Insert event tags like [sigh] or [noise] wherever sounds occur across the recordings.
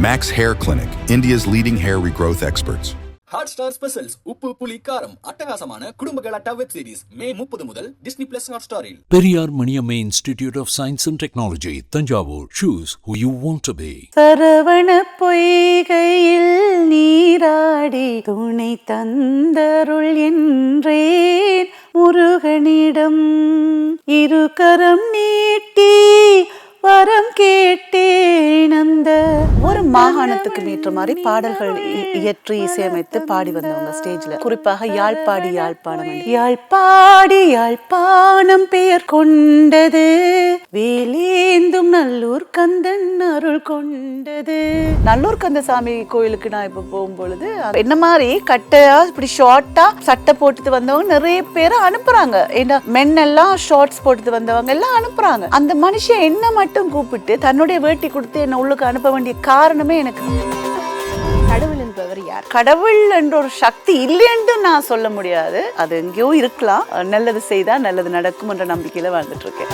Max Hair Clinic, India's leading hair regrowth experts. Hotstar specials Uppu Puli Kaaram அட்டகாசமான குடும்ப கலாட்டா web series May முப்பது முதல் Disney plus hot ஸ்டாரில் Periyar Maniammai institute of science and technology Thanjavur. Choose who you want to be. Saravana பொய்கையில் நீராடி துணை தந்தருள் என்றேன். முருகனிடம் இருகரம் நீட்டி வரம் கேட்டேன் அந்த ஒரு மாகாணத்துக்கு ஏற்ற மாதிரி பாடல்கள் இயற்றி இசையமைத்து பாடி வந்தவங்க ஸ்டேஜ்ல. குறிப்பாக யாழ்ப்பாடி யாழ்ப்பாணம். யாழ்ப்பாடி யாழ்ப்பாணம் பெயர் கொண்டது. வேலேந்தும் நல்லூர் கந்தன் அருள் கொண்டது. நல்லூர் கந்தசாமி கோயிலுக்கு நான் இப்ப போகும்பொழுது என்ன மாதிரி கட்டையா இப்படி ஷார்ட்டா சட்டை போட்டுட்டு வந்தவங்க நிறைய பேர் அனுப்புறாங்க. ஏன்னா மென் எல்லாம் ஷார்ட்ஸ் போட்டுட்டு வந்தவங்க எல்லாம் அனுப்புறாங்க. அந்த மனுஷன் என்ன மட்டும் கூப்பிட்டு தன்னுடைய வேட்டி கொடுத்து என்ன உள்ளுக்கு அனுப்ப வேண்டிய காரணமே எனக்கு கடவுள் என்பவர் யார்? கடவுள் என்ற ஒரு சக்தி இல்லைன்னு நான் சொல்ல முடியாது. அது எங்கேயோ இருக்கலாம். நல்லது செய்தா நல்லது நடக்கும் என்ற நம்பிக்கையில வாழ்ந்துட்டு இருக்கேன்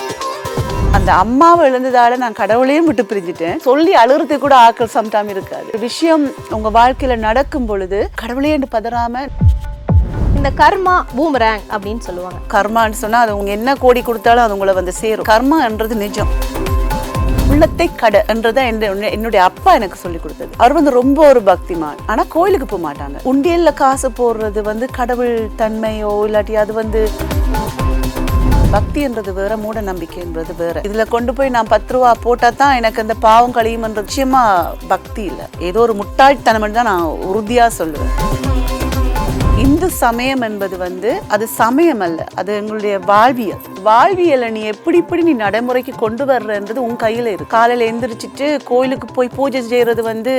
அந்த அம்மாவை இழந்ததால நான் கடவுளையும் விட்டு பிரிஞ்சுட்டேன். சொல்லி அழுறது கூட ஆக்கள் சம்டாம் இருக்காது. விஷயம் உங்க வாழ்க்கையில நடக்கும் பொழுது கடவுளே என்று பதறாம இந்த கர்மா பூமரேங் அப்படின்னு சொல்லுவாங்க. கர்மான்னு சொன்னா அது உங்க என்ன கோடி கொடுத்தாலும் அது உங்களை வந்து சேரும். கர்மான்றது நிஜம். உள்ளத்தை கட என்றதை என்னுடைய அப்பா எனக்கு சொல்லி கொடுத்தது. அவர் வந்து ரொம்ப ஒரு பக்திமான். ஆனா கோயிலுக்கு போக மாட்டாங்க. உண்டியல்ல காசு போடுறது வந்து கடவுள் தன்மையோ இல்லாட்டி அது வந்து பக்தின்றது வேற மூட நம்பிக்கைன்றது வேற. இதுல கொண்டு போய் நான் பத்து ரூபா போட்டா தான் எனக்கு அந்த பாவம் கழியும்ன்ற நிச்சயமா பக்தி இல்லை. ஏதோ ஒரு முட்டாள்தனம் தான் நான் உறுதியா சொல்லுவேன். இந்து சமயம் என்பது வந்து அது சமயம் அல்ல. அது எங்களுடைய வாழ்வியல். வாழ்வியலை நீ எப்படி எப்படி நீ நடைமுறைக்கு கொண்டு வர்றன்றது உன் கையில் இருக்கு. காலையில் எந்திரிச்சிட்டு கோயிலுக்கு போய் பூஜை செய்கிறது வந்து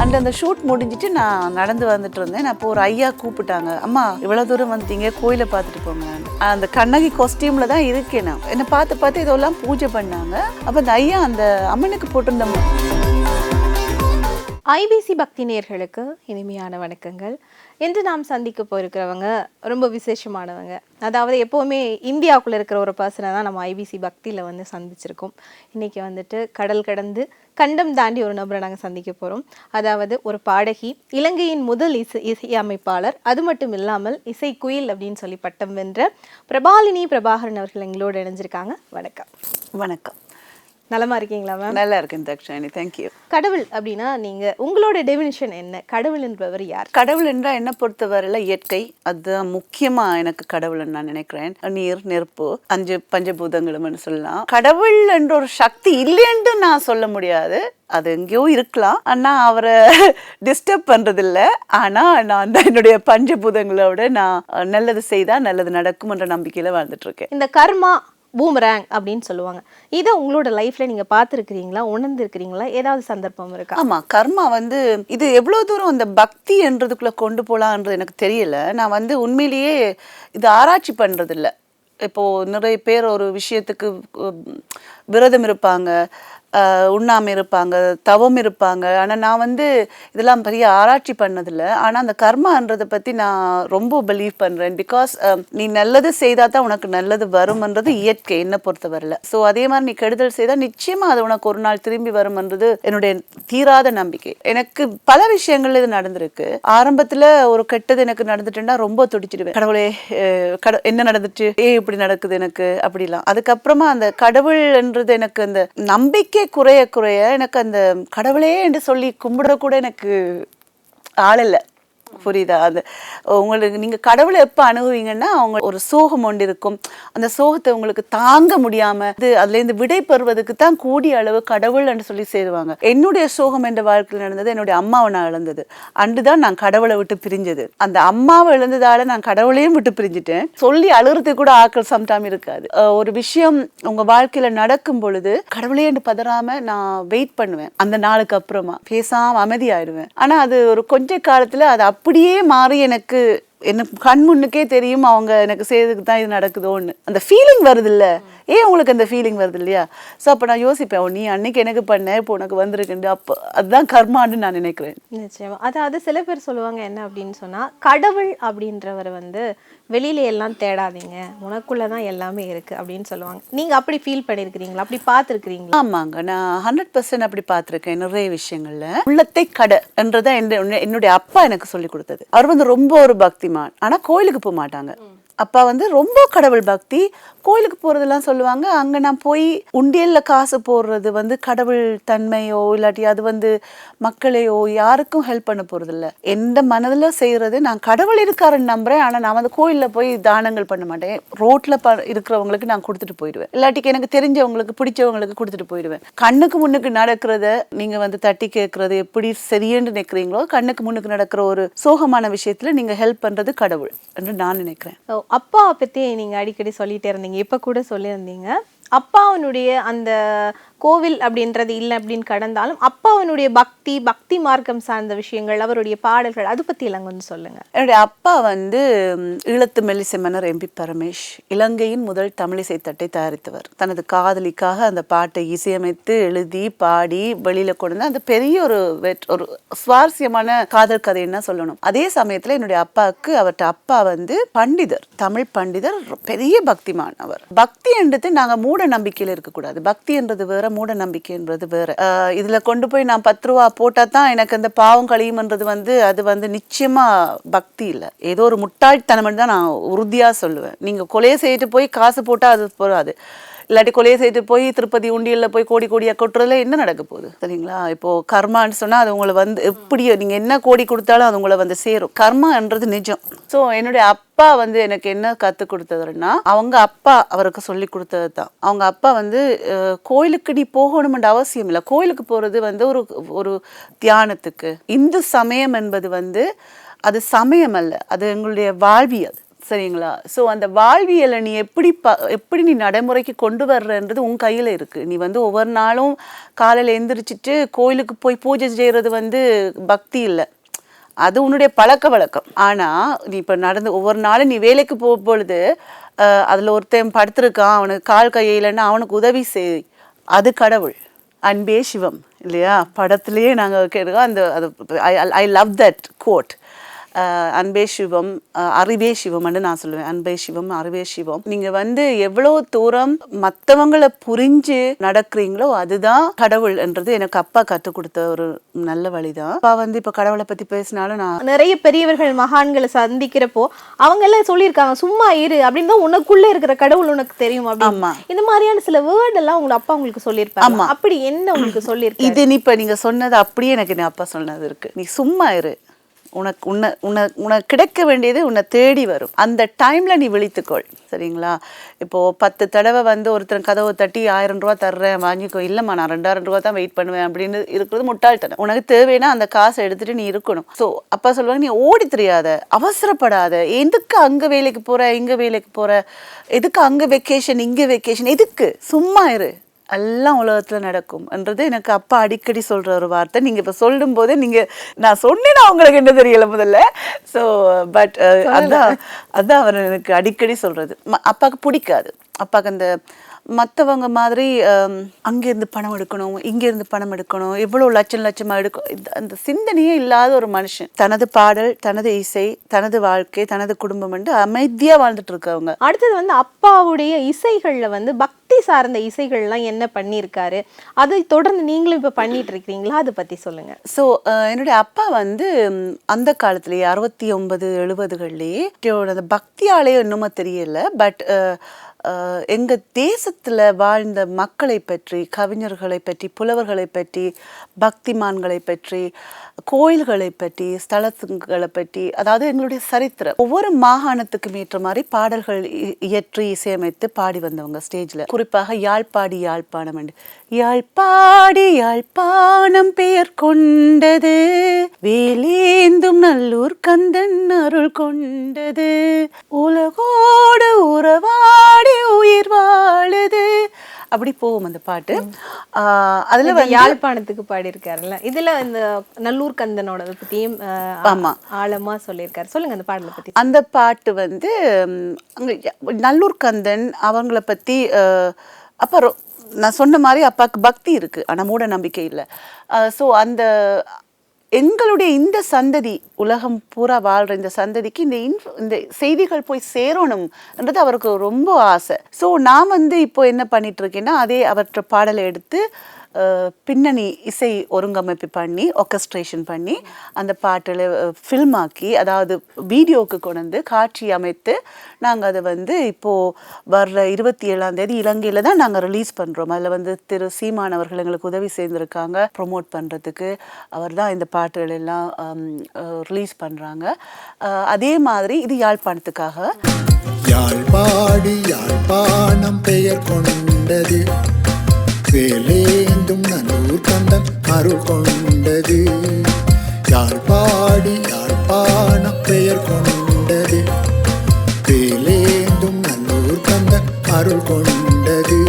அண்ட் அந்த ஷூட் முடிஞ்சிட்டு நான் நடந்து வந்துட்டு இருந்தேன். அப்போ ஒரு ஐயா கூப்பிட்டாங்க. அம்மா இவ்வளோ தூரம் வந்துட்டீங்க கோயிலை பார்த்துட்டு போங்க. அந்த கண்ணகி கொஸ்டியூமில் தான் இருக்கேன் நான். என்னை பார்த்து பார்த்து இதெல்லாம் பூஜை பண்ணாங்க. அப்போ அந்த ஐயா அந்த அம்மனுக்கு போட்டிருந்த ஐபிசி பக்தி நேர்களுக்கு இனிமையான வணக்கங்கள். இன்று நாம் சந்திக்க போயிருக்கிறவங்க ரொம்ப விசேஷமானவங்க. அதாவது எப்போவுமே இந்தியாவுக்குள்ள இருக்கிற ஒரு பர்சனை தான் நம்ம ஐபிசி பக்தியில் வந்து சந்திச்சிருக்கோம். இன்னைக்கு வந்துட்டு கடல் கடந்து கண்டம் தாண்டி ஒரு நபரை நாங்கள் சந்திக்க போகிறோம் அதாவது ஒரு பாடகி இலங்கையின் முதல் இசை இசையமைப்பாளர் அது மட்டும் இல்லாமல் இசை குயில் அப்படின்னு சொல்லி பட்டம் வென்ற பிரபாலினி பிரபாகரன் அவர்கள் எங்களோடு இணைஞ்சிருக்காங்க. வணக்கம். வணக்கம். நலமா இருக்கீங்களா மேம் நல்லா இருக்கேன் தக்ஷாணி தேங்க்யூ கடவுள் அப்படின்னா நீங்க உங்களோட டெபினிஷன் என்ன? கடவுள் என்பவர் யார்? கடவுள் என்றால் என்ன பொறுத்தவரையில இயற்கை அதுதான் முக்கியமா எனக்கு கடவுள்னு நான் நினைக்கிறேன். நீர் நெருப்பு அஞ்சு பஞ்சபூதங்களும்னு சொல்லலாம். கடவுள் என்ற ஒரு சக்தி இல்லைன்னு நான் சொல்ல முடியாது. அது எங்கேயோ இருக்கலாம். ஆனா அவரை [laughs] டிஸ்டர்ப் பண்றதில்ல. ஆனா நான் அந்த என்னுடைய பஞ்சபூதங்களோட நான் நல்லது செய்தா நல்லது நடக்கும் என்ற நம்பிக்கையில வாழ்ந்துட்டு இருக்கேன். இந்த கர்மா பூமரேங் அப்படின்னு சொல்லுவாங்க. இதை உங்களோட லைஃப்ல நீங்க பார்த்துருக்கிறீங்களா? உணர்ந்துருக்கிறீங்களா? ஏதாவது சந்தர்ப்பம் இருக்கா? ஆமா கர்மா வந்து இது எவ்வளவு தூரம் அந்த பக்தி என்றதுக்குள்ள கொண்டு போலான்றது எனக்கு தெரியல. நான் வந்து உண்மையிலேயே இது ஆராய்ச்சி பண்றது இப்போது இப்போ நிறைய பேர் ஒரு விஷயத்துக்கு விரதம் இருப்பாங்க. உண்ணாமல் உண்ணாம இருப்பாங்க தவம் இருப்பாங்க. ஆனால் நான் வந்து இதெல்லாம் பெரிய ஆராய்ச்சி பண்ணதில்லை. ஆனால் அந்த கர்மான்றதை பற்றி நான் ரொம்ப பிலீவ் பண்ணுறேன் பிகாஸ் நீ நல்லது செய்தால் தான் உனக்கு நல்லது வரும்ன்றது இயற்கை என்னை பொறுத்தவரையில் ஸோ அதே மாதிரி நீ கெடுதல் செய்தால் நிச்சயமாக அது உனக்கு ஒரு நாள் திரும்பி வரும்ன்றது என்னுடைய தீராத நம்பிக்கை. எனக்கு பல விஷயங்கள் இது நடந்திருக்கு. ஆரம்பத்தில் ஒரு கெட்டது எனக்கு நடந்துட்டுன்னா ரொம்ப துடிச்சிடுவேன். கடவுளே கட என்ன நடந்துச்சு? ஏன் இப்படி நடக்குது எனக்கு? அப்படிலாம். அதுக்கப்புறமா அந்த கடவுள்ன்றது எனக்கு அந்த நம்பிக்கை குறைய குறைய எனக்கு அந்த கடவுளே என்று சொல்லி கும்பிட கூட எனக்கு ஆள் இல்லை. புரியுதா? அது உங்களுக்கு நீங்க கடவுளை எப்ப அணுகுவீங்கன்னா அவங்க ஒரு சோகம் ஒன்று இருக்கும். அந்த சோகத்தை உங்களுக்கு தாங்க முடியாம இது அதுல இருந்து விடை பெறுவதுக்கு தான் கூடிய அளவு கடவுள் என்று சொல்லி சேருவாங்க. என்னுடைய சோகம் என்ற வாழ்க்கையில் நடந்தது என்னுடைய அம்மாவை நான் இழந்தது. அன்றுதான் நான் கடவுளை விட்டு பிரிஞ்சது. அந்த அம்மாவை இழந்ததால நான் கடவுளையும் விட்டு பிரிஞ்சுட்டேன். சொல்லி அழுகிறதுக்கு கூட ஆக்கள் சம்டாம் இருக்காது. ஒரு விஷயம் உங்க வாழ்க்கையில நடக்கும் பொழுது கடவுளே என்று பதறாம நான் வெயிட் பண்ணுவேன். அந்த நாளுக்கு அப்புறமா. பேசாமல் அமைதியாயிடுவேன். ஆனா அது ஒரு கொஞ்ச காலத்துல அது அப்படியே மாறி எனக்கு என்ன கண் முன்னுக்கே தெரியும் அவங்க எனக்கு செய்யறதுக்கு தான் இது நடக்குதோன்னு. அந்த ஃபீலிங் வருது இல்லை ஏன் உங்களுக்கு அந்த ஃபீலிங் வருது இல்லையா? ஸோ அப்போ நான் யோசிப்பேன் நீ அன்னைக்கு எனக்கு பண்ண இப்போ உனக்கு வந்திருக்குண்டு அப்போ அதுதான் கர்மான்னு நான் நினைக்கிறேன். நிச்சயமா. அதாவது சில பேர் சொல்லுவாங்க என்ன? அப்படின்னு சொன்னா கடவுள் அப்படின்றவர் வந்து வெளியில எல்லாம் தேடாதீங்க. உனக்குள்ளதான் எல்லாமே இருக்கு. அப்படின்னு சொல்லுவாங்க. நீங்க அப்படி ஃபீல் பண்ணிருக்கிறீங்களா? அப்படி பார்த்துருக்கிறீங்களா? ஆமாங்க. நான் ஹண்ட்ரட் பர்சன்ட் அப்படி பார்த்துருக்கேன் நிறைய விஷயங்கள்ல. உள்ளத்தை கடை என்றதை என்னுடைய அப்பா எனக்கு சொல்லி கொடுத்தது. அவர் வந்து ரொம்ப ஒரு பக்திமான். ஆனா கோயிலுக்கு போக மாட்டாங்க. அப்பா வந்து ரொம்ப கடவுள் பக்தி கோயிலுக்கு போகிறதெல்லாம் சொல்லுவாங்க. அங்கே நான் போய் உண்டியலில் காசு போடுறது வந்து கடவுள் தன்மையோ இல்லாட்டி அது வந்து மக்களையோ யாருக்கும் ஹெல்ப் பண்ண போகிறதில்ல எந்த மனதில் செய்கிறது நான் கடவுள் இருக்காருன்னு நம்புகிறேன் ஆனால் நான் வந்து கோயிலில் போய் தானங்கள் பண்ண மாட்டேன். ரோட்டில் ப இருக்கிறவங்களுக்கு நான் கொடுத்துட்டு போயிடுவேன். இல்லாட்டிக்கு எனக்கு தெரிஞ்சவங்களுக்கு பிடிச்சவங்களுக்கு கொடுத்துட்டு போயிடுவேன். கண்ணுக்கு முன்னுக்கு நடக்கிறத நீங்கள் வந்து தட்டி கேட்குறது எப்படி சரியேன்னு நினைக்கிறீங்களோ கண்ணுக்கு முன்னுக்கு நடக்கிற ஒரு சோகமான விஷயத்தில் நீங்கள் ஹெல்ப் பண்ணுறது கடவுள் என்று நான் நினைக்கிறேன். ஓ, அப்பாவை பற்றி நீங்கள் அடிக்கடி சொல்லிட்டே இருந்தீங்க. இப்போ கூட சொல்லியிருந்தீங்க. அப்பாவனுடைய அந்த கோவில் அப்படின்றது இல்லை அப்படின்னு கடந்தாலும் அப்பாவனுடைய பக்தி பக்தி மார்க்கம் சார்ந்த விஷயங்கள் அவருடைய பாடல்கள் அது பற்றி எல்லாம் கொஞ்சம் சொல்லுங்க. என்னுடைய அப்பா வந்து இழுத்து ஈழத்து மெல்லிசை மன்னர் எம்பி பரமேஷ் இலங்கையின் முதல் தமிழிசை தட்டை தயாரித்தவர். தனது காதலிக்காக அந்த பாட்டை இசையமைத்து எழுதி பாடி வெளியில கொண்டு அந்த பெரிய ஒரு வெட்- ஒரு சுவாரஸ்யமான காதல் கதைன்னு சொல்லணும். அதே சமயத்தில் என்னுடைய அப்பாவுக்கு அவர்ட்ட அப்பா வந்து பண்டிதர் தமிழ் பண்டிதர் பெரிய பக்திமான் அவர். பக்தி என்றது நாங்கள் மூட நம்பிக்கையில் இருக்கக்கூடாது. பக்தி என்றது வேற மூட நம்பிக்கைன்றது வேற. இதில் இதுல கொண்டு போய் நான் பத்து ரூபா போட்டால் தான் எனக்கு அந்த பாவம் கழியும்ன்றது வந்து அது வந்து நிச்சயமா பக்தி இல்லை. ஏதோ ஒரு முட்டாள்தனம் தான் நான் உறுதியா சொல்லுவேன். நீங்க கொலையை செய்துட்டு போய் காசு போட்டா அது போகாது. இல்லாட்டி கொலையை செய்துட்டு போய் திருப்பதி உண்டியல்ல போய் கோடி கோடியாக கொட்டுறதுல என்ன நடக்க போகுது? சரிங்களா? இப்போ கர்மான்னு சொன்னால் அது உங்களை வந்து எப்படியோ நீங்கள் என்ன கோடி கொடுத்தாலும் அது உங்களை வந்து சேரும். கர்மான்றது நிஜம். ஸோ என்னுடைய அப்பா வந்து எனக்கு என்ன கற்றுக் கொடுத்ததுன்னா அவங்க அப்பா அவருக்கு சொல்லி கொடுத்தது தான் அவங்க அப்பா வந்து கோயிலுக்கு நீ போகணும்ன்ற அவசியம் இல்லை. கோயிலுக்கு போகிறது வந்து ஒரு ஒரு தியானத்துக்கு. இந்து சமயம் என்பது வந்து அது சமயம் அல்ல. அது எங்களுடைய வாழ்வியல் சரிங்களா? ஸோ அந்த வாழ்வியலை நீ எப்படி ப எப்படி நீ நடைமுறைக்கு கொண்டு வர்றன்றது உன் கையில் இருக்குது நீ வந்து ஒவ்வொரு நாளும் காலையில் எந்திரிச்சிட்டு கோயிலுக்கு போய் பூஜை செய்கிறது வந்து பக்தி இல்லை. அது உன்னுடைய பழக்க வழக்கம். ஆனால் நீ இப்போ நடந்து ஒவ்வொரு நாளும் நீ வேலைக்கு போகும் பொழுது அதில் ஒருத்தன் படுத்திருக்கான் அவனுக்கு கால் கையிலன்னா அவனுக்கு உதவி செய். அது கடவுள். அன்பே சிவம். இல்லையா? படத்துலேயே நாங்கள் கேட்குறோம் அந்த அது I I love that quote அன்பே சிவம் அறிவே சிவம்னு நான் சொல்லுவேன். அன்பே சிவம் அறிவே சிவம். நீங்க வந்து எவ்வளவு தூரம் மத்தவங்கள புரிஞ்சு நடக்கிறீங்களோ அதுதான் கடவுள் என்றது எனக்கு அப்பா கற்றுக் கொடுத்த ஒரு நல்ல வழிதான். அப்பா வந்து இப்ப கடவுளை பத்தி பேசினாலும் நான் நிறைய பெரியவர்கள் மகான்களை சந்திக்கிறப்போ அவங்க எல்லாம் சொல்லியிருக்காங்க சும்மா இரு அப்படின்னு தான் உனக்குள்ள இருக்கிற கடவுள் உனக்கு தெரியும் ஆமா. இந்த மாதிரியான சில வேர்ட் எல்லாம் உங்க அப்பா உங்களுக்கு சொல்லியிருப்பாங்க அப்படி என்ன உங்களுக்கு சொல்லியிருக்காரு? இது நீ இப்ப நீங்க சொன்னது அப்படியே எனக்கு என் அப்பா சொன்னது இருக்கு. நீ சும்மா இரு. உனக்கு உன்னை உன்னை உனக்கு கிடைக்க வேண்டியது உன்னை தேடி வரும். அந்த டைமில் நீ விழித்துக்கொள். சரிங்களா? இப்போது பத்து தடவை வந்து ஒருத்தர் கதவை தட்டி ஆயிரம் ரூபா தர்றேன் வாங்கிக்கோ. இல்லைம்மா நான் ரெண்டாயிரம் ரூபா தான் வெயிட் பண்ணுவேன் அப்படின்னு இருக்கிறது முட்டாள்தனம். உனக்கு தேவைன்னா அந்த காசை எடுத்துகிட்டு நீ இருக்கணும். ஸோ அப்பா சொல்லுவாங்க நீ ஓடி தெரியாத அவசரப்படாத. எதுக்கு அங்கே வேலைக்கு போகிற இங்கே வேலைக்கு போகிற எதுக்கு அங்கே வெக்கேஷன் இங்கே வெக்கேஷன் எதுக்கு? சும்மா இரு. எல்லாம் உலகத்துல நடக்கும் என்றது எனக்கு அப்பா அடிக்கடி சொல்ற ஒரு வார்த்தை. நீங்க இப்ப சொல்லும் போதே நீங்க நான் சொன்னேன்னா உங்களுக்கு என்ன தெரியல முதல்ல. ஸோ பட் அதான் அதான் அவர் எனக்கு அடிக்கடி சொல்றது. ம- அப்பாவுக்கு பிடிக்காது. அப்பாவுக்கு அந்த மற்றவங்க மாதிரி அங்கேருந்து பணம் எடுக்கணும் இங்கேருந்து பணம் எடுக்கணும் எவ்வளோ லட்சம் லட்சமாக எடுக்கும் அந்த சிந்தனையே இல்லாத ஒரு மனுஷன். தனது பாடல் தனது இசை தனது வாழ்க்கை தனது குடும்பம் என்று அமைதியாக வாழ்ந்துட்டு இருக்கவங்க. அடுத்தது வந்து அப்பாவுடைய இசைகள்ல வந்து பக்தி சார்ந்த இசைகள்லாம் என்ன பண்ணியிருக்காரு? அதை தொடர்ந்து நீங்களும் இப்ப பண்ணிட்டு இருக்கீங்களா அதை பத்தி சொல்லுங்க. ஸோ என்னுடைய அப்பா வந்து அந்த காலத்துலேயே அறுபத்தி ஒன்பது எழுபதுகள்லேயே அந்த பக்தியாலேயோ இன்னுமா தெரியல பட் எங்கள் தேசத்தில் வாழ்ந்த மக்களை பற்றி கவிஞர்களை பற்றி புலவர்களை பற்றி பக்திமான்களை பற்றி கோயில்களை பற்றி ஸ்தலங்களை பற்றி அதாவது எங்களுடைய சரித்திரம். ஒவ்வொரு மாகாணத்துக்கும் ஏற்ற மாதிரி பாடல்கள் இ- இயற்றி இசையமைத்து பாடி வந்தவங்க ஸ்டேஜில் குறிப்பாக யாழ்ப்பாடி யாழ்ப்பாணம் யாழ்ப்பாடி யாழ்ப்பாணம் பெயர் கொண்டது. வேலேந்தும் நல்லூர் கந்தன் அருள் கொண்டது. உலகோடு உறவாடி உயிர் வாழுது. அப்படி போகும் அந்த பாட்டு. அதுல யாழ்ப்பாணத்துக்கு பாடியிருக்காருல்ல. இதுல இந்த நல்லூர் கந்தனோட பத்தியும் ஆமா. ஆழமா சொல்லியிருக்காரு. சொல்லுங்க அந்த பாடலை பத்தி. அந்த பாட்டு வந்து நல்லூர் கந்தன் அவங்கள பத்தி அஹ், அப்ப நான் சொன்ன மாதிரி அப்பாவுக்கு பக்தி இருக்கு ஆனால் மூட நம்பிக்கை இல்லை. ஸோ அந்த எங்களுடைய இந்த சந்ததி உலகம் பூரா வாழ்கிற இந்த சந்ததிக்கு இந்த இன்ஃப் இந்த செய்திகள் போய் சேரணும்ன்றது அவருக்கு ரொம்ப ஆசை. ஸோ நான் வந்து இப்போ என்ன பண்ணிட்டு இருக்கேன்னா அதே அவற்றை பாடலை எடுத்து பின்னணி இசை ஒருங்கமைப்பு பண்ணி ஒர்கஸ்ட்ரேஷன் பண்ணி அந்த பாட்டில் ஃபில்ம் ஆக்கி அதாவது வீடியோவுக்கு கொண்டு வந்து காட்சி அமைத்து நாங்கள் அதை வந்து இப்போது வர்ற இருபத்தி ஏழாம் தேதி இலங்கையில் தான் நாங்கள் ரிலீஸ் பண்ணுறோம் அதில் வந்து திரு சீமான் அவர்கள் எங்களுக்கு உதவி செய்திருக்காங்க ப்ரொமோட் பண்ணுறதுக்கு அவர் தான் இந்த பாட்டுகள் எல்லாம் ரிலீஸ் பண்ணுறாங்க அதே மாதிரி இது யாழ்ப்பாணத்துக்காக. யாழ்ப்பாடி யாழ்ப்பாணம் பெயர் கொண்டது. வேலேந்தும் நல்லூர் கந்தன் அருள் கொண்டது. யார் பாடி யார் யாழ்ப்பாணம் பெயர் கொண்டது. வேலேந்தும் நல்லூர் கந்தன் அருள் கொண்டது.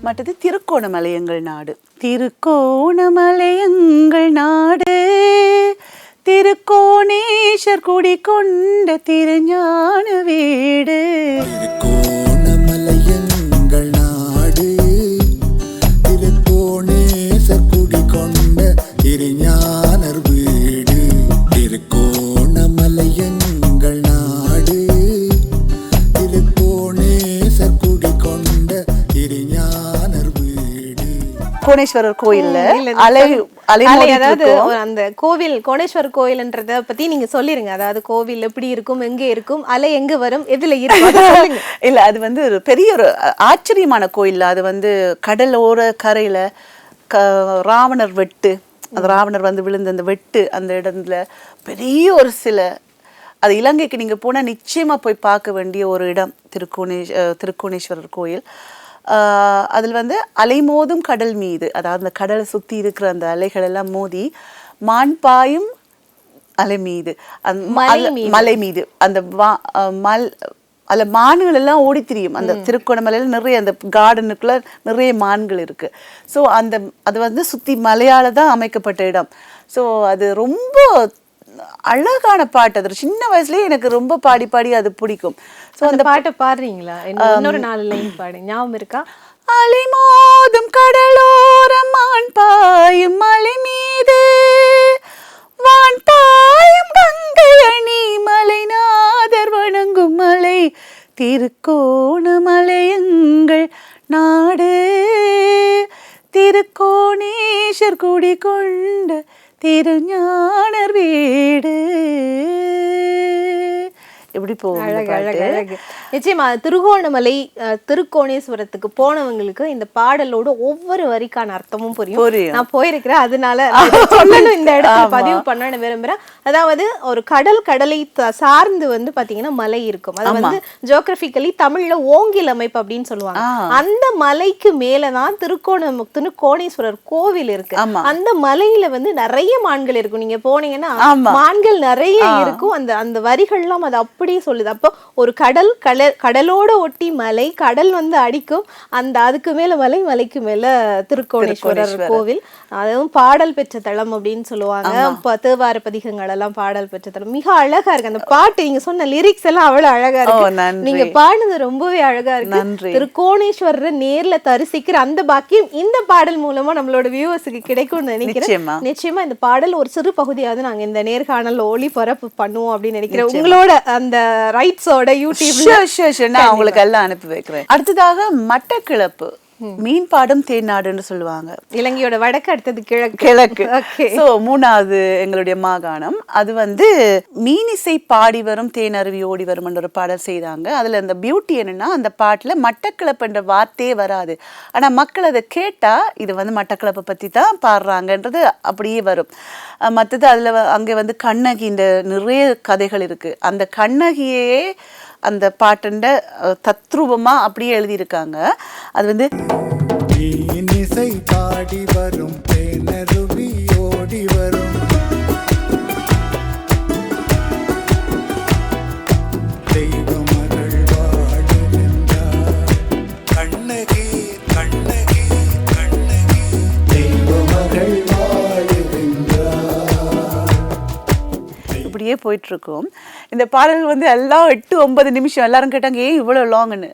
மற்றது திருக்கோணமலையங்கள் நாடு. திருக்கோணமலையங்கள் நாடு. திருக்கோணேஸ்வர் குடி கொண்ட திருஞான கோணேஸ்வரர் கோயில்ல அலை அதாவது அந்த கோவில் கோணேஸ்வர் கோயில்ன்றத பத்தி நீங்க சொல்லிருங்க. அதாவது கோவில் எப்படி இருக்கும் எங்க இருக்கும் அலை எங்க வரும் எதுல இருக்கும் [laughs] இல்ல அது வந்து ஒரு பெரிய ஒரு ஆச்சரியமான கோயில். அது வந்து கடலோர கரையில ராவணர் வெட்டு. அந்த ராவணர் வந்து விழுந்த அந்த வெட்டு அந்த இடத்துல பெரிய ஒரு சில அது இலங்கைக்கு நீங்க போனா நிச்சயமா போய் பார்க்க வேண்டிய ஒரு இடம். திருக்கோணேஷ் அஹ் திருக்கோணேஸ்வரர் கோயில். அதில் வந்து அலைமோதும் கடல் மீது அதாவது அந்த கடலை சுத்தி இருக்கிற அந்த அலைகள் எல்லாம் மோதி மான் பாயும் அலை மீது. அந்த மலை மீது. மலை மீது. அந்த மல் அதில் மான்கள் எல்லாம் ஓடி திரியும். அந்த திருக்கோணமலையில் நிறைய அந்த கார்டனுக்குள்ள நிறைய மான்கள் இருக்கு. ஸோ அந்த அது வந்து சுத்தி மலையால தான் அமைக்கப்பட்ட இடம். ஸோ அது ரொம்ப அழகான பாட்டு அது. சின்ன வயசுலயே எனக்கு ரொம்ப பாடி பாடி அது பிடிக்கும். ஸோ அந்த பாட்டை பாடுறீங்களா? இன்னொரு நாலு லைன் பாடு. ஞாபகம் இருக்கா? அலைமோதும் கடலோரம் மான் பாயும் மலை மீது வான் பாயும் கங்கை அணி மலைநாதர் வணங்கும் மலை திருக்கோணமலை எங்கள் நாடு திருக்கோணேஸ்வர் குடி கொண்ட திருஞானர் வீடு எப்படி போகும் நிச்சயமா திருகோணமலை திருக்கோணேஸ்வரத்துக்கு போனவங்களுக்கு இந்த பாடலோட ஒவ்வொரு வரிக்கான அர்த்தமும் புரியும். நான் போயிருக்கிறேன் அதனால [laughs] சொல்லணும் இந்த இடத்துல. பதிவு பண்ண விரும்புறேன். அதாவது ஒரு கடல் கடலை சார்ந்து வந்து பாத்தீங்கன்னா மலை இருக்கும். அது வந்து ஜியோகிராபிக்கலி தமிழ்ல ஓங்கில் அமைப்பு அப்படின்னு சொல்லுவாங்க. அந்த மலைக்கு மேலதான் திருக்கோணம் திருக்கோணேஸ்வரர் கோவில் இருக்கு. அந்த மலையில வந்து நிறைய மான்கள் இருக்கும். நீங்க போனீங்கன்னா. மான்கள் நிறைய இருக்கும். அந்த அந்த வரிகள்லாம் அது அப்படியே சொல்லுது. அப்போ ஒரு கடல் கடல் கடலோட ஒட்டி மலை கடல் வந்து அடிக்கும். அந்த அதுக்கு மேல மலை மலைக்கு மேல திருக்கோணேஸ்வரர். கோவில். அதுவும் பாடல் பெற்ற தளம் அப்படின்னு சொல்லுவாங்க. தேவார பதிகங்கள் எல்லாம் பாடல் பெற்ற தளம் மிக அழகா இருக்கு. அந்த பாட்டு நீங்க சொன்ன லிரிக்ஸ் எல்லாம் அவ்வளவு அழகா இருக்கு. நீங்க பாடுனது ரொம்பவே அழகா இருக்கு. திருக்கோணேஸ்வரரை நேர்ல தரிசிக்கிற அந்த பாக்கியம் இந்த பாடல் மூலமா நம்மளோட வியூவர்ஸுக்கு கிடைக்கும்னு நினைக்கிறேன். நிச்சயமா. இந்த பாடல் ஒரு சிறு பகுதியாவது நாங்க இந்த நேர்காணல் ஒளிபரப்பு பண்ணுவோம் அப்படின்னு நினைக்கிறேன். உங்களோட அந்த ரைட்ஸோட யூடியூப்ல Sure, sure, sure. நான் உங்களுக்கு எல்லாம் அனுப்பி வைக்கிறேன் அடுத்ததாக மட்டக்கிளப்பு மீன் பாடும் தேநாடுன்னு சொல்லுவாங்க. இலங்கையோட வடக்கு அடுத்தது கிழக்கு. கிழக்கு. சோ மூணாவது எங்களுடைய மாகாணம். அது வந்து மீனிசை பாடி வரும் தேனருவி ஓடி வரும் என்ற ஒரு பாடல் செய்தாங்க. அதுல அந்த பியூட்டி என்னன்னா அந்த பாட்டுல மட்டக்கிளப்பு என்ற வார்த்தையே வராது. ஆனா மக்கள் அதை கேட்டா இது வந்து மட்டக்கிளப்பை பத்தி தான் பாடுறாங்கன்றது அப்படியே வரும். மத்தது அதுல அங்க வந்து கண்ணகின்ற நிறைய கதைகள் இருக்கு. அந்த கண்ணகியே அந்த பாட்டுண்ட தத்ரூபமாக அப்படியே எழுதியிருக்காங்க. அது வந்து வரும் அப்படியே போயிட்டுருக்கோம். இந்த பாடல்கள் வந்து எல்லாம் எட்டு ஒன்பது நிமிஷம் எல்லாரும் கேட்டாங்க ஏன் இவ்வளோ லாங்னு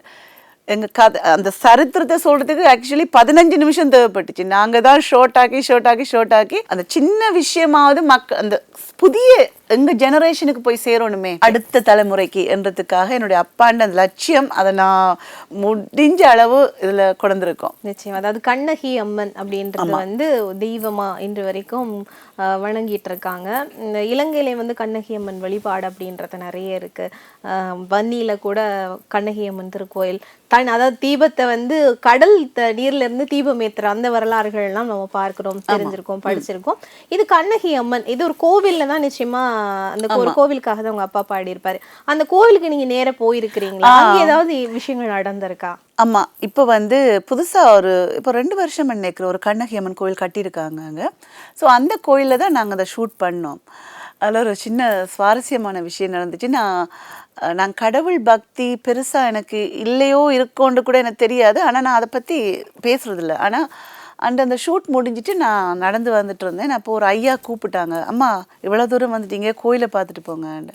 எங்கள் கதை அந்த சரித்திரத்தை சொல்கிறதுக்கு ஆக்சுவலி பதினஞ்சு நிமிஷம் தேவைப்பட்டுச்சு. நாங்கள் தான் ஷோர்ட் ஆக்கி ஷோர்ட் ஆக்கி ஷோர்ட் ஆக்கி அந்த சின்ன விஷயமாவது மக்க அந்த புதிய எங்க ஜெனரேஷனுக்கு போய் சேரணுமே? அடுத்த தலைமுறைக்கு என்றதுக்காக என்னுடைய அப்பாண்ட அந்த லட்சியம் அதை நான் முடிஞ்ச அளவு இதில் கொண்டிருக்கோம் நிச்சயம். அதாவது கண்ணகி அம்மன் அப்படின்றது வந்து தெய்வமா இன்று வரைக்கும் வணங்கிட்டு இருக்காங்க இந்த இலங்கையில வந்து கண்ணகி அம்மன் வழிபாடு அப்படின்றது நிறைய இருக்கு. ஆஹ், வன்னியில கூட கண்ணகி அம்மன் திருக்கோயில். தன் அதாவது தீபத்தை வந்து கடல் த- நீர்ல இருந்து தீபம் ஏத்துற அந்த வரலாறுகள் எல்லாம் நம்ம பார்க்கிறோம் தெரிஞ்சிருக்கோம் படிச்சிருக்கோம். இது கண்ணகி அம்மன். இது ஒரு கோவில்ல தான் நிச்சயமா அந்த ஒரு கோவிலுக்காக தான் உங்க அப்பா பாடியிருப்பாரு. அந்த கோவிலுக்கு நீங்க நேரா போயிருக்கிறீங்களா? அங்க ஏதாவது விஷயங்கள் நடந்திருக்கா? ஆமா. இப்போ வந்து புதுசா ஒரு இப்போ ரெண்டு வருஷம் நினைக்கிறேன் ஒரு கண்ணகி அம்மன் கோயில் கட்டியிருக்காங்க அங்க. ஸோ அந்த கோயிலில் தான் நாங்கள் அதை ஷூட் பண்ணோம். அதில் ஒரு சின்ன சுவாரஸ்யமான விஷயம் நடந்துச்சு. நான் நான் கடவுள் பக்தி பெருசா எனக்கு இல்லையோ இருக்கோன்னு கூட எனக்கு தெரியாது. ஆனா நான் அதை பத்தி பேசுறதில்ல. ஆனா அண்ட் அந்த ஷூட் முடிஞ்சிட்டு நான் நடந்து வந்துட்டு இருந்தேன் அப்போ ஒரு ஐயா கூப்பிட்டாங்க. அம்மா இவ்வளோ தூரம் வந்துட்டீங்க. கோயிலை பார்த்துட்டு போங்கன்னு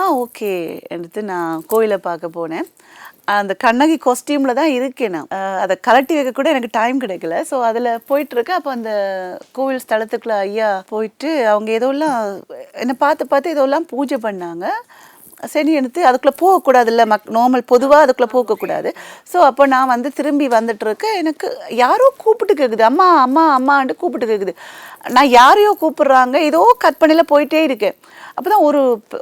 ஆ ஓகே. எடுத்து நான் கோயிலை பார்க்க போனேன். அந்த கண்ணகி காஸ்டியூமில் தான் இருக்கேன் நான். அதை கலட்டி வைக்க கூட எனக்கு டைம் கிடைக்கல. ஸோ அதில் போயிட்டுருக்கு. அப்போ அந்த கோவில் ஸ்தலத்துக்குள்ளே ஐயா போயிட்டு அவங்க ஏதோலாம் என்னை பார்த்து பார்த்து ஏதோலாம் பூஜை பண்ணாங்க. செடி எடுத்து அதுக்குள்ளே போகக்கூடாதுல்ல மக் நார்மல் பொதுவாக அதுக்குள்ளே போகக்கூடாது. ஸோ அப்போ நான் வந்து திரும்பி வந்துட்டுருக்கேன். எனக்கு யாரோ கூப்பிட்டு கேட்குது அம்மா அம்மா அம்மான்ட்டு கூப்பிட்டு கேட்குது நான் யாரையோ கூப்பிடுறாங்க. ஏதோ கற்பனையில் போயிட்டே இருக்கேன். அப்போ தான் ஒரு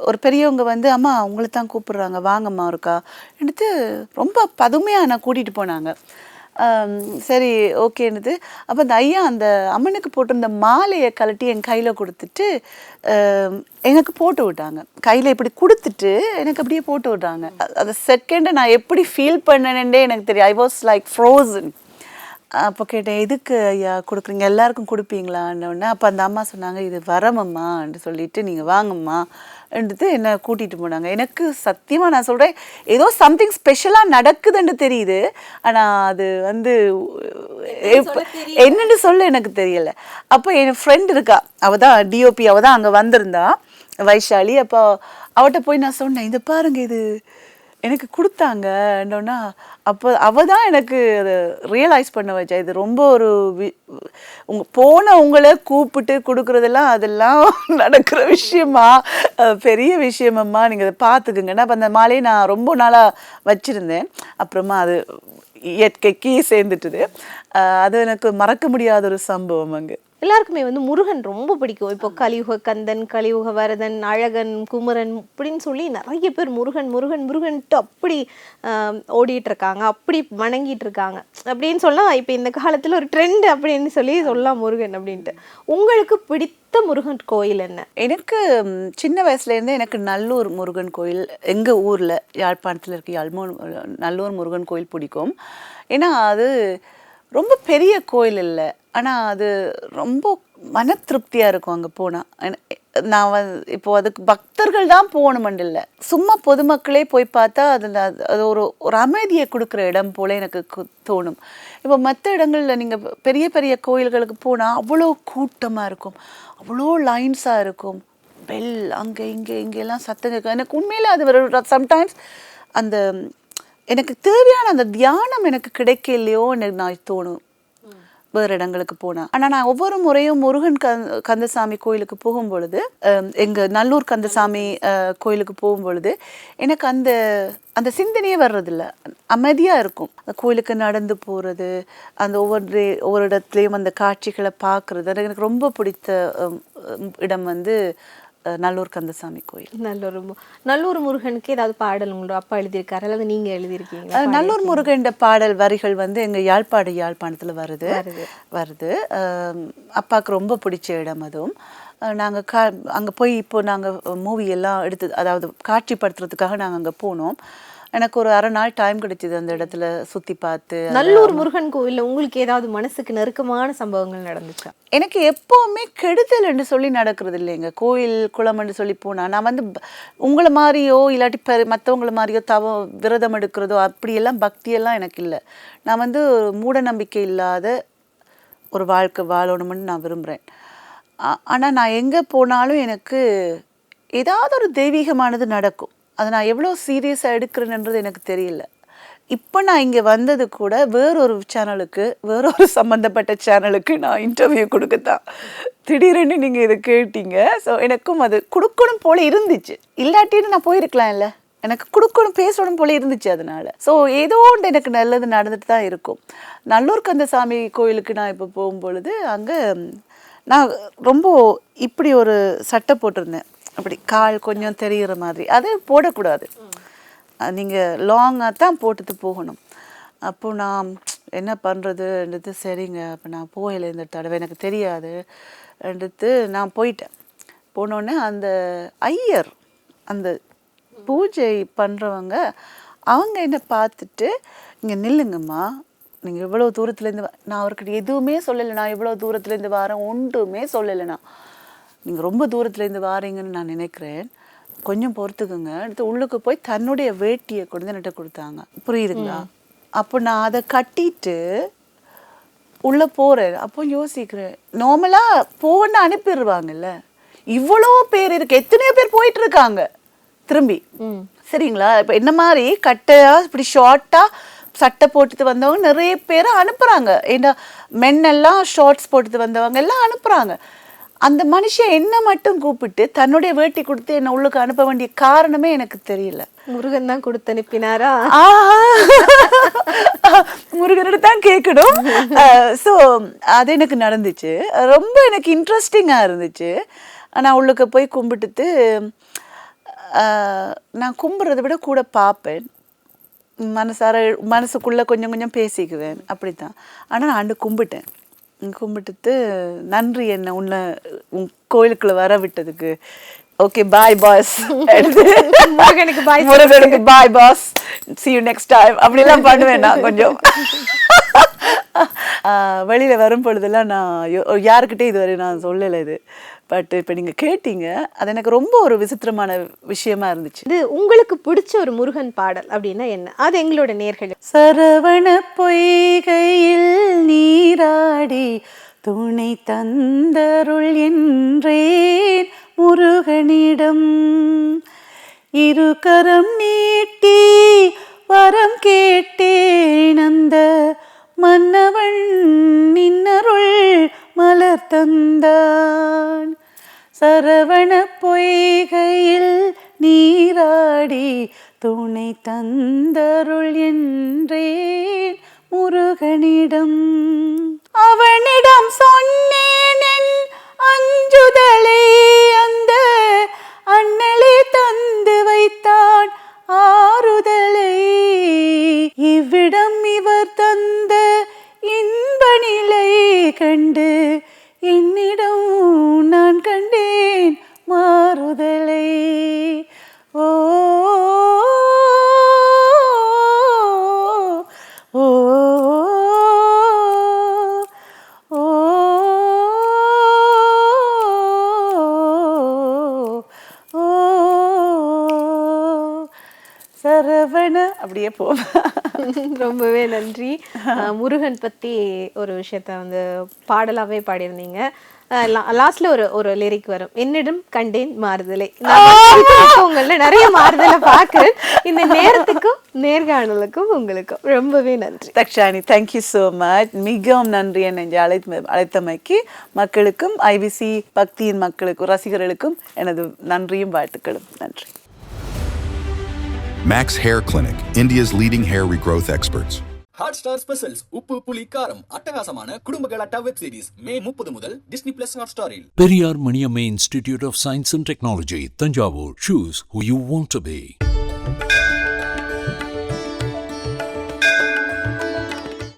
ஒரு பெரியவங்க வந்து அம்மா உங்களை தான் கூப்பிடுறாங்க. வாங்கம்மா இருக்கா எடுத்து ரொம்ப பதுமையாக நான் கூட்டிகிட்டு போனாங்க. சரி ஓகேன்னுது அப்போ அந்த ஐயா அந்த அம்மனுக்கு போட்டிருந்த மாலையை கழட்டி என் கையில் கொடுத்துட்டு எனக்கு போட்டு விட்டாங்க. கையில் இப்படி கொடுத்துட்டு எனக்கு அப்படியே போட்டு விட்டாங்க அந்த செகண்டை நான் எப்படி ஃபீல் பண்ணனேன்டே எனக்கு தெரியும் ஐ வாஸ் லைக் ஃப்ரோசன் அப்போ கேட்டேன் எதுக்கு ஐயா கொடுக்குறீங்க? எல்லாருக்கும் கொடுப்பீங்களான்னு அப்போ அந்த அம்மா சொன்னாங்க இது வரமம்மான்னு சொல்லிட்டு நீங்கள் வாங்கம்மா. என்றது என்னை கூட்டிகிட்டு போனாங்க. எனக்கு சத்தியமாக நான் சொல்கிறேன் ஏதோ சம்திங் ஸ்பெஷலாக நடக்குதுன்னு தெரியுது. ஆனால் அது வந்து என்னன்னு சொல்ல எனக்கு தெரியல. அப்போ என் ஃப்ரெண்ட் இருக்கா அவள் தான் டிஓபி அவள் தான் அங்கே வந்திருந்தா வைஷாலி. அப்போ அவட்ட போய் நான் சொன்னேன் இதை பாருங்க இது எனக்கு கொடுத்தாங்கன்னொன்னா அப்போ அவ தான் எனக்கு அதை ரியலைஸ் பண்ண வச்சா இது ரொம்ப ஒரு வி உங்க போன உங்களை கூப்பிட்டு கொடுக்குறதெல்லாம் அதெல்லாம் [laughs] நடக்கிற விஷயமா? பெரிய விஷயமம்மா. நீங்கள் அதை பார்த்துக்குங்கன்னா அப்போ அந்த மாலையை நான் ரொம்ப நாளாக வச்சுருந்தேன். அப்புறமா அது இயற்கைக்கு சேர்ந்துட்டுது. அது எனக்கு மறக்க முடியாத ஒரு சம்பவம் அங்கே. எல்லாருக்குமே வந்து முருகன் ரொம்ப பிடிக்கும். இப்போ கலியுக கந்தன் கலியுக வரதன் அழகன் குமரன் இப்படின்னு சொல்லி நிறைய பேர் முருகன் முருகன் முருகன்ட்டு அப்படி ஓடிட்டு இருக்காங்க அப்படி வணங்கிட்டு இருக்காங்க அப்படின்னு சொல்லலாம் இப்போ இந்த காலத்துல ஒரு ட்ரெண்ட் அப்படின்னு சொல்லி சொல்லலாம் முருகன் அப்படின்ட்டு. உங்களுக்கு பிடித்த முருகன் கோயில் என்ன? எனக்கு சின்ன வயசுலேருந்தே எனக்கு நல்லூர் முருகன் கோயில் எங்கள் ஊரில் யாழ்ப்பாணத்தில் இருக்க யாழ்மோ நல்லூர் முருகன் கோயில் பிடிக்கும். ஏன்னா அது ரொம்ப பெரிய கோயில் இல்லை. ஆனால் அது ரொம்ப மன திருப்தியாக இருக்கும் அங்கே போனால் நான் வந்து இப்போ அதுக்கு பக்தர்கள் தான் போகணுமெண்டு இல்லை. சும்மா பொதுமக்களே போய் பார்த்தா அதில் அது அது ஒரு ஒரு அமைதியை கொடுக்குற இடம் போல் எனக்கு கு- தோணும். இப்போ மற்ற இடங்களில் நீங்கள் பெரிய பெரிய கோயில்களுக்கு போனால் அவ்வளோ கூட்டமாக இருக்கும். அவ்வளோ லைன்ஸாக இருக்கும். பெல் அங்கே இங்கே இங்கெல்லாம் சத்தம் கேட்கும். எனக்கு உண்மையில் அது ஒரு சம்டைம்ஸ் அந்த எனக்கு தேவையான அந்த தியானம் எனக்கு கிடைக்கலையோ எனக்கு நான் தோணும். வேறு இடங்களுக்கு போனேன் ஆனால் நான் ஒவ்வொரு முறையும் முருகன் கந் கந்தசாமி கோயிலுக்கு போகும் பொழுது நல்லூர் கந்தசாமி கோயிலுக்கு போகும் பொழுது எனக்கு அந்த அந்த சிந்தனையே வர்றதில்ல. அமைதியாக இருக்கும். கோயிலுக்கு நடந்து போகிறது அந்த ஒவ்வொரு ஒவ்வொரு இடத்துலையும் அந்த காட்சிகளை பார்க்குறது அது எனக்கு ரொம்ப பிடித்த இடம் வந்து நல்லூர் கந்தசாமி கோயில். நல்லூர் நல்லூர் முருகனுக்கு ஏதாவது பாடல் உங்களோட அப்பா எழுதியிருக்காரு? அல்லது நீங்க எழுதியிருக்கீங்களா அஹ் நல்லூர் முருகன் பாடல் வரிகள் வந்து எங்க யாழ்ப்பாடு யாழ்ப்பாணத்துல வருது. வருது. அப்பாவுக்கு ரொம்ப பிடிச்ச இடம் அதுவும். அஹ் நாங்க கா அங்க போய் இப்போ நாங்க மூவி எல்லாம் எடுத்து அதாவது காட்சிப்படுத்துறதுக்காக நாங்க அங்க போனோம். எனக்கு ஒரு அரை நாள் டைம் கிடைச்சது அந்த இடத்துல சுத்தி பார்த்து நல்லூர் முருகன் கோவில்ல உங்களுக்கு ஏதாவது மனசுக்கு நெருக்கமான சம்பவங்கள் நடந்துச்சா? எனக்கு எப்போவுமே கெடுதல் என்று சொல்லி நடக்கிறது இல்லைங்க. கோயில் குளம்னு சொல்லி போனா நான் வந்து உங்களை மாதிரியோ இல்லாட்டி பெரு மற்றவங்கள மாதிரியோ தவ விரதம் எடுக்கிறதோ அப்படியெல்லாம் பக்தியெல்லாம் எனக்கு இல்லை. நான் வந்து மூட நம்பிக்கை இல்லாத ஒரு வாழ்க்கை வாழணும்னு நான் விரும்புகிறேன் ஆனால் நான் எங்கே போனாலும் எனக்கு ஏதாவது ஒரு தெய்வீகமானது நடக்கும். அதை நான் எவ்வளோ சீரியஸாக எடுக்கிறேன்ன்றது எனக்கு தெரியல. இப்போ நான் இங்கே வந்தது கூட வேறொரு சேனலுக்கு வேறொரு சம்மந்தப்பட்ட சேனலுக்கு நான் இன்டர்வியூ கொடுக்கத்தான். திடீரென்னு நீங்கள் இதை கேட்டீங்க. ஸோ எனக்கும் அது கொடுக்கணும் போல இருந்துச்சு. இல்லாட்டின்னு நான் போயிருக்கலாம் இல்லை எனக்கு கொடுக்கணும் பேசணும் போல இருந்துச்சு அதனால. ஸோ ஏதோ ஒன்று எனக்கு நல்லது நடந்துட்டு தான் இருக்கும். நல்லூர் கந்தசாமி கோயிலுக்கு நான் இப்போ போகும்பொழுது அங்கே நான் ரொம்ப இப்படி ஒரு சட்டை போட்டிருந்தேன். அப்படி கால் கொஞ்சம் தெரிகிற மாதிரி. அது போடக்கூடாது. நீங்கள் லாங்காக தான் போட்டுட்டு போகணும். அப்போ நான் என்ன பண்ணுறதுன்றது சரிங்க அப்போ நான் போகலை இந்த தடவை. எனக்கு தெரியாது. என்றது நான் போயிட்டேன். போனோடனே அந்த ஐயர் அந்த பூஜை பண்ணுறவங்க அவங்க என்னை பார்த்துட்டு இங்கே நில்லுங்கம்மா. நீங்கள் இவ்வளோ தூரத்துலேருந்து நான் அவர்கிட்ட எதுவுமே சொல்லலை. நான் இவ்வளோ தூரத்துலேருந்து வரேன். ஒன்றுமே சொல்லலை நான். நீங்கள் ரொம்ப தூரத்துலேருந்து வாரீங்கன்னு நான் நினைக்கிறேன். கொஞ்சம் பொறுத்துக்குங்க. அடுத்து உள்ளுக்கு போய் தன்னுடைய வேட்டியை கொண்டு என்கிட்ட கொடுத்தாங்க. புரியுதுங்களா? அப்போ நான் அதை கட்டிட்டு உள்ள போறேன். அப்போ யோசிக்கிறேன். நார்மலா போன்னு அனுப்பிடுவாங்கல்ல. இவ்வளோ பேர் இருக்கு. எத்தனையோ பேர் போயிட்டு இருக்காங்க திரும்பி சரிங்களா? இப்போ என்ன மாதிரி கட்டையா இப்படி ஷார்ட்டா சட்டை போட்டுட்டு வந்தவங்க நிறைய பேரை அனுப்புறாங்க. ஏன்னா மென்னெல்லாம் ஷார்ட்ஸ் போட்டுட்டு வந்தவங்க எல்லாம் அனுப்புறாங்க. அந்த மனுஷன் என்ன மட்டும் கூப்பிட்டு தன்னுடைய வேட்டி கொடுத்து என்னை உள்ளுக்கு அனுப்ப வேண்டிய காரணமே எனக்கு தெரியல. முருகன் தான் கொடுத்து அனுப்பினாரா? முருகனோட தான் கேட்கணும். ஸோ அது எனக்கு நடந்துச்சு. ரொம்ப எனக்கு இன்ட்ரெஸ்டிங்காக இருந்துச்சு. நான் உள்ளுக்கு போய் கும்பிட்டுட்டு நான் கும்பிட்றத விட கூட பார்ப்பேன். மனசார மனசுக்குள்ளே கொஞ்சம் கொஞ்சம் பேசிக்குவேன். அப்படித்தான். ஆனால் நான் ஆண்டு கும்பிட்டேன். கும்பிட்டுட்டு நன்றி என்ன உன்னை உன் கோயிலுக்குள்ள வர விட்டதுக்கு. ஓகே பாய் பாஸ் முருகனுக்கு bye முருகனுக்கு bye boss see you next time. அப்படிலாம் பண்ணுவேன் நான் கொஞ்சம். வெளியில வரும் பொழுதெல்லாம் நான் யாருக்கிட்டே இதுவரை நான் சொல்லலை இது. பட் இப்போ நீங்க கேட்டீங்க அது எனக்கு ரொம்ப ஒரு விசித்திரமான விஷயமா இருந்துச்சு. இது உங்களுக்கு பிடிச்ச ஒரு முருகன் பாடல் அப்படின்னா என்ன? அது எங்களோட நேர்கள். சரவண பொய்கையில் நீராடி துணை தந்தருள் என்றேன் முருகனிடம். இரு கரம் நீட்டி வரம் கேட்டேன் அந்த மன்னவன் நின்னருள் மலர் தந்தான். சரவண பொய்கையில் நீராடி துணை தந்தருள் என்றேன் முருகனிடம். அவனிடம் சொன்ன அப்படியே போவேன் [laughs] ரொம்பவே நன்றி. [laughs] முருகன் பத்தி ஒரு விஷயத்த வந்து பாடலாவே பாடியிருந்தீங்க. லாஸ்ட்ல ஒரு ஒரு லிரிக் வரும். என்னிடம் கண்டேன் மாறுதலை. உங்கள நிறைய மாறுதலை பார்க்கிறேன். இந்த நேரத்துக்கும் நேர்காணலுக்கும் உங்களுக்கும் ரொம்பவே நன்றி. தக்ஷானி தேங்க்யூ ஸோ மச் மிகவும் நன்றி என்னை அழைத்த அழைத்தமைக்கு. மக்களுக்கும் ஐபிசி பக்தியின் மக்களுக்கும் ரசிகர்களுக்கும் எனது நன்றியும் வாழ்த்துக்களும். நன்றி. Max Hair Clinic, India's leading hair regrowth experts. Hotstar specials Uppu Puli Kaaram அட்டகாசமான குடும்ப கலாட்டா வெப் சீரிஸ் மே முப்பது முதல் டிஸ்னி பிளஸ் ஹாட் ஸ்டாரில் Periyar Maniamma Institute of Science and Technology, Tanjavur. Choose who you want to be.